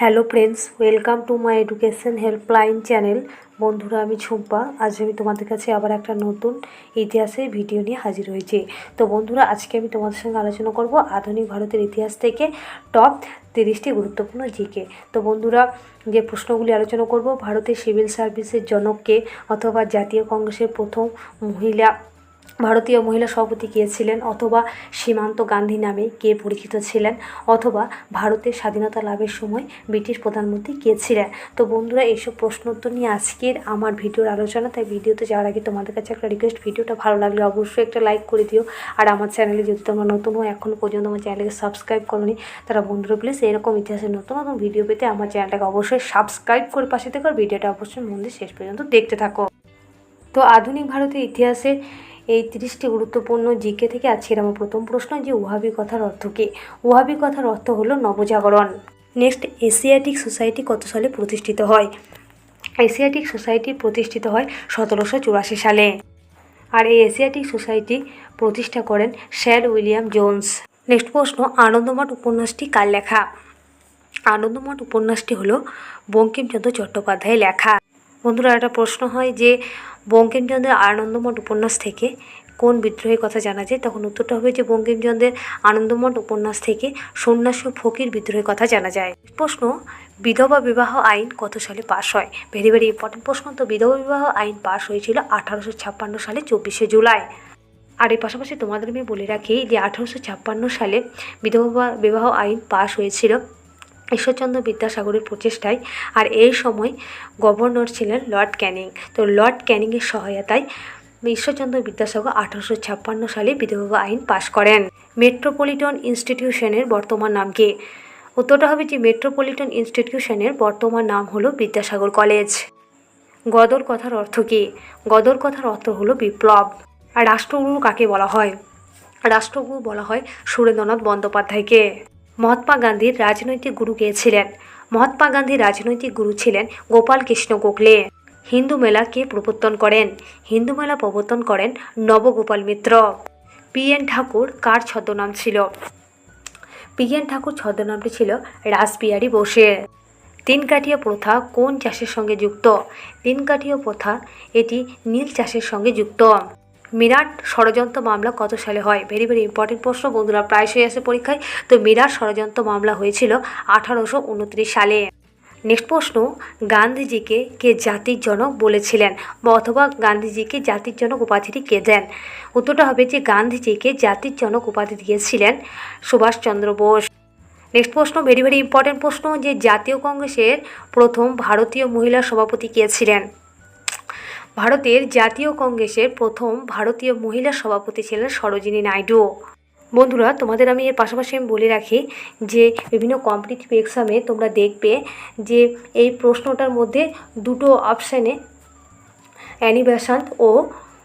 Hello friends, welcome to my education helpline channel. বন্ধুরা, আমি ঝুম্পা আজ আমি তোমাদের কাছে আবার একটা নতুন ইতিহাসের ভিডিও নিয়ে হাজির হয়েছি। তো বন্ধুরা, আজকে আমি তোমাদের সঙ্গে আলোচনা করব আধুনিক ভারতের ইতিহাস থেকে টপ তিরিশটি গুরুত্বপূর্ণ জিকে। তো বন্ধুরা, যে প্রশ্নগুলি আলোচনা করব, ভারতের সিভিল সার্ভিসের জনককে অথবা জাতীয় কংগ্রেসের প্রথম মহিলা ভারতীয় মহিলা সভাপতি কে ছিলেন অথবা সীমান্ত গান্ধী নামে কে পরিচিত ছিলেন অথবা ভারতের স্বাধীনতা লাভের সময় ব্রিটিশ প্রধানমন্ত্রী কে ছিলেন। তো বন্ধুরা, এইসব প্রশ্ন উত্তর নিয়ে আজকের আমার ভিডিওর আলোচনা। তাই ভিডিওতে যাওয়ার আগে তোমাদের কাছে একটা রিকোয়েস্ট ভিডিওটা ভালো লাগলে অবশ্যই একটা লাইক করে দিও। আর আমার চ্যানেলে যদি তোমরা নতুন হও এখনও পর্যন্ত আমার চ্যানেলকে সাবস্ক্রাইব করোনি, তারা বন্ধুরা প্লিজ এরকম ইতিহাসের নতুন নতুন ভিডিও পেতে আমার চ্যানেলটাকে অবশ্যই সাবস্ক্রাইব করে পাশে থেকে ভিডিওটা অবশ্যই মন দিয়ে শেষ পর্যন্ত দেখতে থাকো। তো আধুনিক ভারতের ইতিহাসে এই তিরিশটি গুরুত্বপূর্ণ জিকে থেকে আজকের আমার প্রথম প্রশ্ন, যে ওহাবি কথার অর্থ কী? ওহাবি কথার অর্থ হলো নবজাগরণ। নেক্সট এশিয়াটিক সোসাইটি কত সালে প্রতিষ্ঠিত হয়? এশিয়াটিক সোসাইটি প্রতিষ্ঠিত হয় সতেরোশো চুরাশি সালে। আর এই এশিয়াটিক সোসাইটি প্রতিষ্ঠা করেন স্যার উইলিয়াম জোন্স। নেক্সট প্রশ্ন, আনন্দমঠ উপন্যাসটি কার লেখা? আনন্দমঠ উপন্যাসটি হলো বঙ্কিমচন্দ্র চট্টোপাধ্যায় লেখা। বন্ধুরা, একটা প্রশ্ন হয় যে বঙ্কিমচন্দ্রের আনন্দমঠ উপন্যাস থেকে কোন বিদ্রোহের কথা জানা যায়? তখন উত্তরটা হবে যে বঙ্কিমচন্দ্রের আনন্দমঠ উপন্যাস থেকে সন্ন্যাস ও ফকির বিদ্রোহের কথা জানা যায়। প্রশ্ন, বিধবা বিবাহ আইন কত সালে পাশ হয়? ভেরি ভেরি ইম্পর্টেন্ট প্রশ্ন। তো বিধবা বিবাহ আইন পাশ হয়েছিল আঠারোশো ছাপ্পান্ন সালে চব্বিশে জুলাই। আর এর পাশাপাশি তোমাদের আমি বলে রাখি যে আঠারোশো ছাপ্পান্ন সালে বিধবা বিবাহ আইন পাশ হয়েছিল ঈশ্বরচন্দ্র বিদ্যাসাগরের প্রচেষ্টায় আর এই সময় গভর্নর ছিলেন লর্ড ক্যানিং। তো লর্ড ক্যানিংয়ের সহায়তায় ঈশ্বরচন্দ্র বিদ্যাসাগর আঠারোশো ছাপ্পান্ন সালে বিধবা আইন পাশ করেন। মেট্রোপলিটন ইনস্টিটিউশনের বর্তমান নাম কি? উত্তরটা হবে যে মেট্রোপলিটন ইনস্টিটিউশনের বর্তমান নাম হলো বিদ্যাসাগর কলেজ। গদর কথার অর্থ কী? গদর কথার অর্থ হলো বিপ্লব। আর রাষ্ট্রগুরু কাকে বলা হয়? রাষ্ট্রগুরু বলা হয় সুরেন্দ্রনাথ বন্দ্যোপাধ্যায়কে। মহাত্মা গান্ধীর রাজনৈতিক গুরু কে ছিলেন? মহাত্মা গান্ধীর রাজনৈতিক গুরু ছিলেন গোপাল কৃষ্ণ গোখলে। হিন্দু মেলা কে প্রবর্তন করেন? হিন্দু মেলা প্রবর্তন করেন নবগোপাল মিত্র। পি এন ঠাকুর কার ছদ্মনাম ছিল? পি এন ঠাকুর ছদ্মনামটি ছিল রাসবিহারী বোসের। তিনকাঠিয়া প্রথা কোন চাষের সঙ্গে যুক্ত? তিনকাঠিয়া প্রথা এটি নীল চাষের সঙ্গে যুক্ত। মিরাট ষড়যন্ত্র মামলা কত সালে হয়? ভেরি ভেরি ইম্পর্টেন্ট প্রশ্ন, বন্ধুরা প্রায়শই আসে পরীক্ষায়। তো মিরাট ষড়যন্ত্র মামলা হয়েছিল আঠারোশো উনত্রিশ সালে। নেক্সট প্রশ্ন, গান্ধীজিকে কে জাতির জনক বলেছিলেন বা অথবা গান্ধীজিকে জাতির জনক উপাধিটি কে দেন? উত্তরটা হবে যে গান্ধীজিকে জাতির জনক উপাধি দিয়েছিলেন সুভাষচন্দ্র বোস। নেক্সট প্রশ্ন ভেরি ভেরি ইম্পর্টেন্ট প্রশ্ন যে জাতীয় কংগ্রেসের প্রথম ভারতীয় মহিলা সভাপতি কে ছিলেন? ভারতের জাতীয় কংগ্রেসের প্রথম ভারতীয় মহিলা সভাপতি ছিলেন সরোজিনী নাইডু। বন্ধুরা, তোমাদের আমি এর পাশাপাশি আমি বলে রাখি যে, বিভিন্ন কম্পিটিটিভ এক্সামে তোমরা দেখবে যে, এই প্রশ্নটার মধ্যে দুটো অপশানে অ্যানি বেসান্ত ও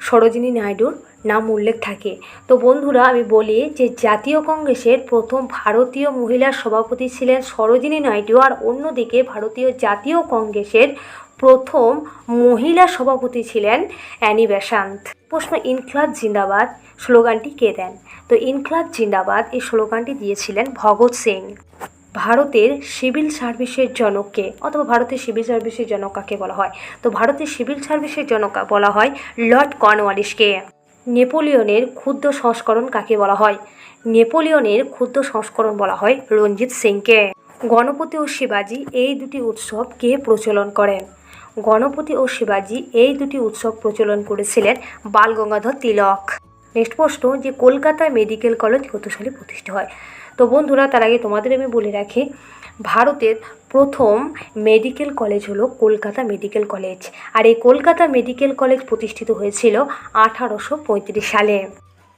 সরোজিনী নাইডুর নাম উল্লেখ থাকে। তো বন্ধুরা, আমি বলি যে, জাতীয় কংগ্রেসের প্রথম ভারতীয় মহিলা সভাপতি ছিলেন সরোজিনী নাইডু আর অন্যদিকে ভারতীয় জাতীয় কংগ্রেসের প্রথম মহিলা সভাপতি ছিলেন অ্যানি বেশান্ত। প্রশ্ন ইনকলাব জিন্দাবাদ, স্লোগানটি কে দেন? তো ইনকলাব জিন্দাবাদ এই স্লোগানটি দিয়েছিলেন ভগৎ সিং। ভারতের সিভিল সার্ভিসের জনককে, অথবা ভারতের সিভিল সার্ভিসের জনক কাকে বলা হয়? তো ভারতের সিভিল সার্ভিসের জনক বলা হয় লর্ড কর্নওয়ালিসকে নেপোলিয়নের ক্ষুদ্র সংস্করণ কাকে বলা হয়? নেপোলিয়নের ক্ষুদ্র সংস্করণ বলা হয় রঞ্জিত সিংকে। গণপতি ও শিবাজি এই দুটি উৎসব কে প্রচলন করেন? গণপতি ও শিবাজি এই দুটি উৎসব প্রচলন করেছিলেন বাল গঙ্গাধর তিলক। নেক্সট প্রশ্ন যে কলকাতায় মেডিকেল কলেজ কত সালে প্রতিষ্ঠা হয়? তো বন্ধুরা, তার আগে তোমাদের আমি বলে রাখি, ভারতের প্রথম মেডিকেল কলেজ হলো কলকাতা মেডিকেল কলেজ। আর এই কলকাতা মেডিকেল কলেজ প্রতিষ্ঠিত হয়েছিল আঠারোশো পঁয়ত্রিশ সালে।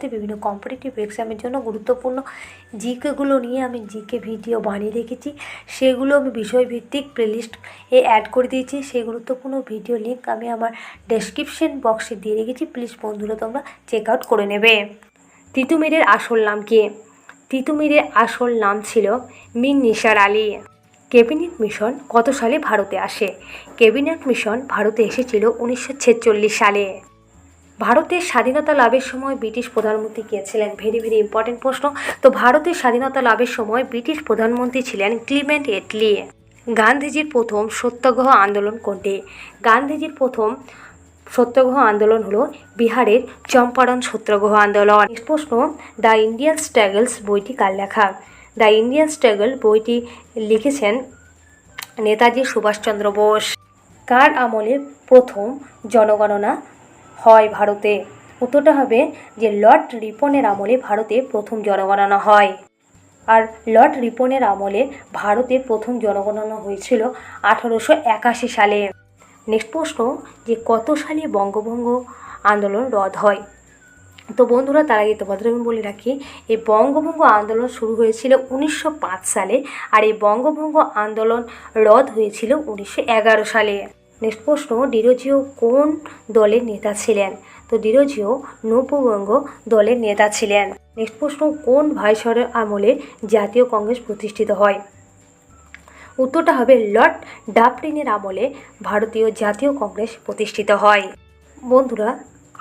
সাথে বিভিন্ন কম্পিটিটিভ এক্সামের জন্য গুরুত্বপূর্ণ জিকেগুলো নিয়ে আমি জিকে ভিডিও বানিয়ে রেখেছি। সেগুলো আমি বিষয়ভিত্তিক প্লেলিস্ট এ অ্যাড করে দিয়েছি। সেই গুরুত্বপূর্ণ ভিডিও লিঙ্ক আমি আমার ডেসক্রিপশন বক্সে দিয়ে রেখেছি। প্লিজ বন্ধুরা, তোমরা চেক আউট করে নেবে। তিতুমিরের আসল নাম কি? তিতুমিরের আসল নাম ছিল মিন নিসার আলী। ক্যাবিনেট মিশন কত সালে ভারতে আসে? ক্যাবিনেট মিশন ভারতে এসেছিল উনিশশো ছেচল্লিশ সালে। ভারতের স্বাধীনতা লাভের সময় ব্রিটিশ প্রধানমন্ত্রী কে ছিলেন? ভেরি ভেরি ইম্পর্টেন্ট প্রশ্ন। তো ভারতের স্বাধীনতা লাভের সময় ব্রিটিশ প্রধানমন্ত্রী ছিলেন ক্লিমেন্ট এটলি গান্ধীজির প্রথম সত্যাগ্রহ আন্দোলন কোনটি? গান্ধীজির প্রথম সত্যাগ্রহ আন্দোলন হলো বিহারের চম্পারণ সত্যাগ্রহ আন্দোলন। Next প্রশ্ন, দ্য ইন্ডিয়ান স্ট্রাগলস বইটি কার লেখা? দ্য ইন্ডিয়ান স্ট্রাগল বইটি লিখেছেন নেতাজি সুভাষচন্দ্র বোস। কার আমলে প্রথম জনগণনা হয় ভারতে। উত্তরটা হবে যে লর্ড রিপনের আমলে ভারতে প্রথম জনগণনা হয়। আর লর্ড রিপনের আমলে ভারতে প্রথম জনগণনা হয়েছিল আঠারোশো একাশি সালে। নেক্সট প্রশ্ন, যে কত সালে বঙ্গভঙ্গ আন্দোলন রদ হয়? তো বন্ধুরা, তার আগে তোমাদের আমি বলে রাখি, এই বঙ্গভঙ্গ আন্দোলন শুরু হয়েছিল উনিশশো পাঁচ সালে আর এই বঙ্গভঙ্গ আন্দোলন রদ হয়েছিল উনিশশো এগারো সালে। নেক্সট প্রশ্ন ডিরোজিও কোন দলের নেতা ছিলেন? তো ডিরোজিও নৌপবঙ্গ দলের নেতা ছিলেন। নেক্সট প্রশ্ন কোন ভাইসরের আমলে জাতীয় কংগ্রেস প্রতিষ্ঠিত হয়? উত্তরটা হবে লর্ড ডাবলিনের আমলে ভারতীয় জাতীয় কংগ্রেস প্রতিষ্ঠিত হয়। বন্ধুরা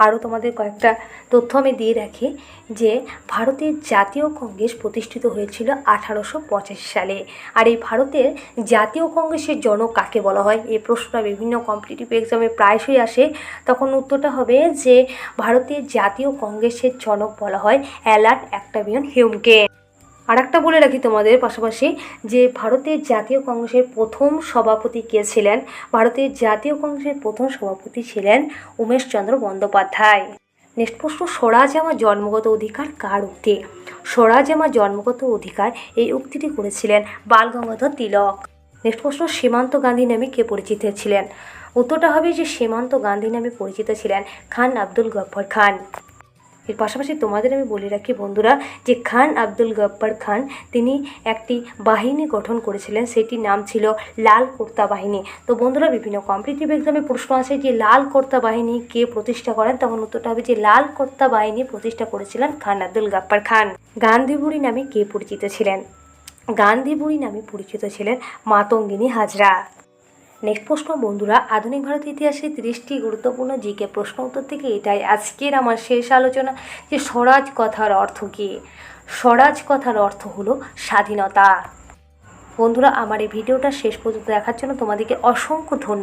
আরও তোমাদের কয়েকটা তথ্য আমি দিয়ে রাখি, যে ভারতের জাতীয় কংগ্রেস প্রতিষ্ঠিত হয়েছিল আঠারোশো পঁচাশি সালে। আর এই ভারতের জাতীয় কংগ্রেসের জনক কাকে বলা হয়? এই প্রশ্নটা বিভিন্ন কম্পিটিটিভ এক্সামে প্রায়শই আসে। তখন উত্তরটা হবে যে ভারতের জাতীয় কংগ্রেসের জনক বলা হয় অ্যালার্ট অ্যাক্টাভিয়ন হিউমকে আর একটা বলে রাখি তোমাদের পাশাপাশি যে ভারতের জাতীয় কংগ্রেসের প্রথম সভাপতি কে ছিলেন? ভারতের জাতীয় কংগ্রেসের প্রথম সভাপতি ছিলেন উমেশচন্দ্র বন্দ্যোপাধ্যায়। নেক্সট প্রশ্ন স্বরাজ আমার জন্মগত অধিকার কার উক্তি? স্বরাজ আমার জন্মগত অধিকার এই উক্তিটি করেছিলেন বালগঙ্গাধর তিলক। নেক্সট প্রশ্ন সীমান্ত গান্ধী নামে কে পরিচিত ছিলেন? উত্তরটা হবে যে সীমান্ত গান্ধী নামে পরিচিত ছিলেন খান আব্দুল গফ্ফর খান। এর পাশাপাশি তোমাদের আমি বলে রাখি, বন্ধুরা, যে খান আব্দুল গব্বার খান, তিনি একটি বাহিনী গঠন করেছিলেন। সেটির নাম ছিল লাল কর্তা বাহিনী। তো বন্ধুরা, বিভিন্ন কম্পিটিটিভ এক্সামে প্রশ্ন আছে যে লাল কর্তা বাহিনী কে প্রতিষ্ঠা করেন? তখন উত্তরটা হবে যে লাল কর্তা বাহিনী প্রতিষ্ঠা করেছিলেন খান আব্দুল গাপ্পার খান। গান্ধীবুড়ি নামে কে পরিচিত ছিলেন? গান্ধীবুড়ি নামে পরিচিত ছিলেন মাতঙ্গিনী হাজরা। নেক্সট প্রশ্ন, বন্ধুরা, আধুনিক ভারত ইতিহাসে তিরিশটি গুরুত্বপূর্ণ জিকে প্রশ্ন উত্তর থেকে এটাই। আজকের আমার শেষ আলোচনা যে স্বরাজ কথার অর্থ কী? স্বরাজ কথার অর্থ হলো স্বাধীনতা। বন্ধুরা, আমার এই ভিডিওটা শেষ পর্যন্ত দেখার জন্য তোমাদেরকে অসংখ্য ধন্যবাদ।